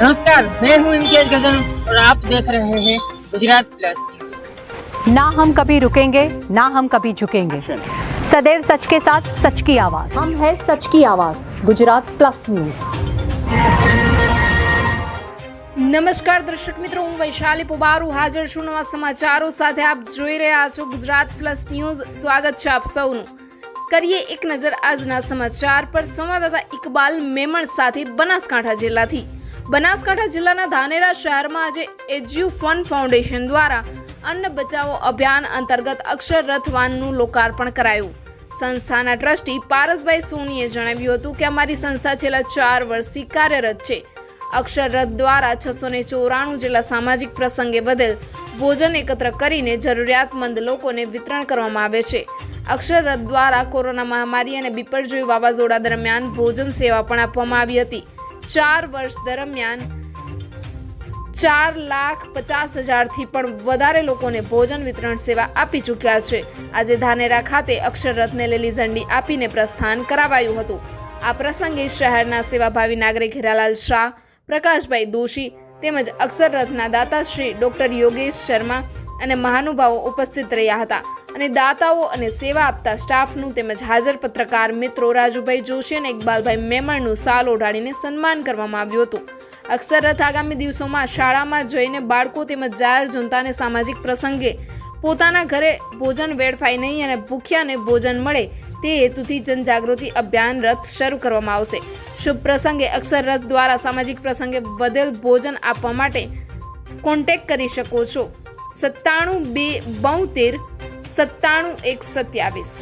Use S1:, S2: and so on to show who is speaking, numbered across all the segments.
S1: नमस्कार मैं हूं इम्तियाज गजन और आप देख रहे हैं गुजरात प्लस
S2: ना हम कभी रुकेंगे ना हम कभी झुकेंगे सदैव सच के साथ सच की आवाज हम है सच की आवाज गुजरात प्लस न्यूज
S3: નમસ્કાર દર્શક મિત્રો હું વૈશાલી પુબારુ હાજર છું નવા સમાચારો સાથે આપ જોઈ રહ્યા છો ગુજરાત પ્લસ ન્યૂઝ સ્વાગત છે આપ સૌનું કરીએ એક નજર આજના સમાચાર પર સંવાદદાતા ઇકબાલ મેમણ સાથે બનાસકાંઠા જિલ્લાથી બનાસકાંઠા જિલ્લાના ધાનેરા શહેરમાં આજે એજ્યુ ફન ફાઉન્ડેશન દ્વારા અન્ન બચાવો અભિયાન અંતર્ગત અક્ષર રથ વાનનું લોકાર્પણ કરાયું. સંસ્થાના ટ્રસ્ટી પારસભાઈ સોનીએ જણાવ્યું હતું કે અમારી સંસ્થા છેલ્લા ચાર વર્ષથી કાર્યરત છે. અક્ષરરથ દ્વારા છસો ને ચોરાણું જેટલા સામાજિક પ્રસંગે બદલ ભોજન એકત્ર કરીને જરૂરિયાતમંદ લોકોને વિતરણ કરવામાં આવે છે. અક્ષરરથ દ્વારા કોરોના મહામારી અને બિપરજોય વાવાઝોડા દરમિયાન ભોજન સેવા પણ આપવામાં આવી હતી. ચાર વર્ષ દરમિયાન ચાર લાખ પચાસ હજારથી પણ વધારે લોકોને ભોજન વિતરણ સેવા આપી ચૂક્યા છે. આજે ધાનેરા ખાતે અક્ષરરથને લીલી ઝંડી આપીને પ્રસ્થાન કરાવાયું હતું. આ પ્રસંગે શહેરના સેવાભાવી નાગરિક હીરાલાલ શાહ, પ્રકાશભાઈ દોશી તેમજ અક્ષરરથના દાતાશ્રી ડોક્ટર યોગેશ શર્મા અને મહાનુભાવો ઉપસ્થિત રહ્યા હતા. અને દાતાઓ અને સેવા આપતા સ્ટાફનું તેમજ હાજર પત્રકાર મિત્રો રાજુભાઈ જોશી અને ઇકબાલભાઈ મેમણનું સાલ ઓઢાડીને સન્માન કરવામાં આવ્યું હતું. અક્ષરરથ આગામી દિવસોમાં શાળામાં જઈને બાળકો તેમજ જાહેર જનતાને સામાજિક પ્રસંગે પોતાના ઘરે ભોજન વેડફાય નહીં અને ભૂખ્યાને ભોજન મળે તે હેતુથી જનજાગૃતિ અભિયાન રથ શરૂ કરવામાં આવશે. શુભ પ્રસંગે અક્ષર રથ દ્વારા સામાજિક પ્રસંગે વધેલ ભોજન આપવા માટે કોન્ટેક્ટ કરી શકો છો. સત્તાણું બે બોતેર સત્તાણું એક સત્યાવીસ.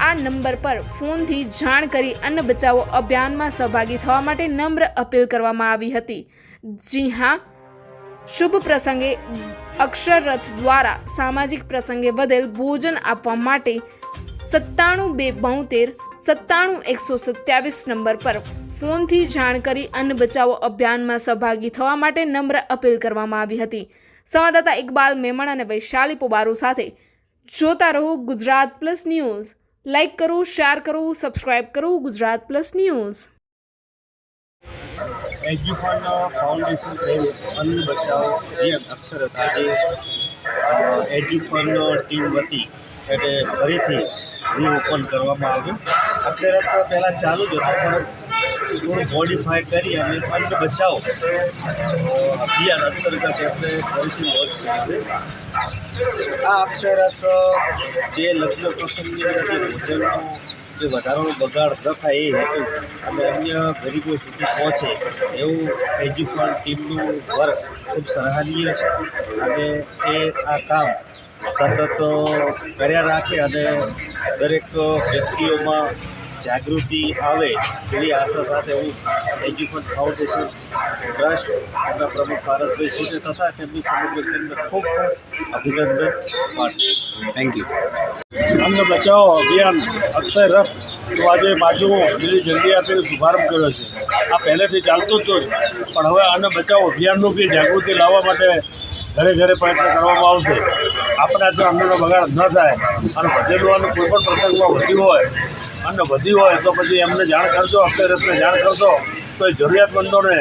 S3: આ નંબર પર ફોનથી જાણ કરી અન્ન બચાવો અભિયાનમાં સહભાગી થવા માટે નમ્ર અપીલ કરવામાં આવી હતી. જી હા, શુભ પ્રસંગે અક્ષરરથ દ્વારા સામાજિક પ્રસંગે વધેલ ભોજન આપવા માટે સત્તાણું બે બોતેર, સત્તાણું એકસો સત્યાવીસ નંબર પર ફોનથી જાણ કરી અન્ન બચાવો અભિયાનમાં સહભાગી થવા માટે નમ્ર અપીલ કરવામાં આવી હતી. સંવાદદાતા ઇકબાલ મેમણ અને વૈશાલી પોબારુ સાથે જોતા રહો ગુજરાત પ્લસ ન્યૂઝ. લાઇક કરો, શેર કરો, સબસ્ક્રાઇબ કરો Gujarat plus news.
S4: Edufund foundation પ્રેમ અન્ન બચાવો અભિયાન અક્ષરત આજે એજ્યુફાન ટીમ વતી એટલે ફરીથી રીઓપન કરવામાં આવ્યું. અક્ષરત પહેલાં ચાલુ જ હતું, પણ થોડું મોડિફાય કરી અને અન્ન બચાવો. અભિયાન અંતર્ગત આપણે ફરીથી લોન્ચ કર્યું આ અક્ષરત જે લગ્ન પ્રસંગે જે ભોજનનું જે વધારાનો બગાડ ન થાય એ હેતુ અને અન્ય ગરીબો સુધી પહોંચે એવું એજ્યુફંડ ટીમનું વર્ક ખૂબ સરાહનીય છે. અને એ આ કામ સતત કર્યા રાખે અને દરેક વ્યક્તિઓમાં જાગૃતિ આવે એવી આશા સાથે હું એજ્યુફંડ ફાઉન્ડેશન ટ્રસ્ટ એમના પ્રમુખ ભારતભાઈ સુને તથા તેમની સમગ્ર ટીમને ખૂબ ખૂબ અભિનંદન પાઠવું. થેન્ક યુ
S5: અન્ન બચાવો અભિયાન અક્ષય રથ તો આજે પાછું લીલી ઝંડી આપીને શુભારંભ કર્યો છે. આ પહેલેથી ચાલતું જ પણ હવે અન્ન બચાવો અભિયાનનું બી જાગૃતિ લાવવા માટે ઘરે ઘરે પ્રયત્ન કરવામાં આવશે. આપણે જો અન્નનો બગાડ ન થાય અને વધેલું અન્ન કોઈ પણ પ્રસંગમાં વધ્યું હોય અન્ન વધી હોય તો પછી એમને જાણ કરશો અક્ષરરથને જાણ કરશો. તો એ જરૂરિયાતમંદોને,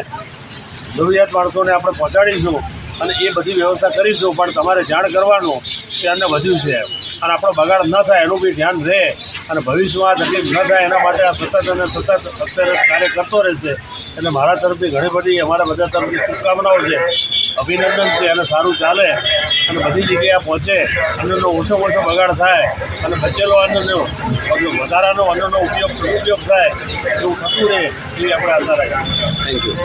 S5: જરૂરિયાત માણસોને આપણે પહોંચાડીશું. અને એ બધી વ્યવસ્થા કરીશું, પણ તમારે જાણ કરવાનું કે અન્ન વધ્યું છે અને આપણો બગાડ ન થાય એનું બી ધ્યાન રહે. અને ભવિષ્યમાં તકલીફ ન થાય એના માટે આ સતત અને સતત અક્ષરે કાર્ય કરતો રહેશે. એટલે મારા તરફથી ઘણી બધી અમારા બધા તરફથી શુભકામનાઓ છે, અભિનંદન છે, અને સારું ચાલે. અને બધી જગ્યાએ પહોંચે અન્નનો ઓછો ઓછો બગાડ થાય. અને બચેલો અન્નનો વધારાનો અન્નનો ઉપયોગ સદુપયોગ થાય, એવું થતું રહે, એવી આપણે આશા રાખીએ.
S4: Thank you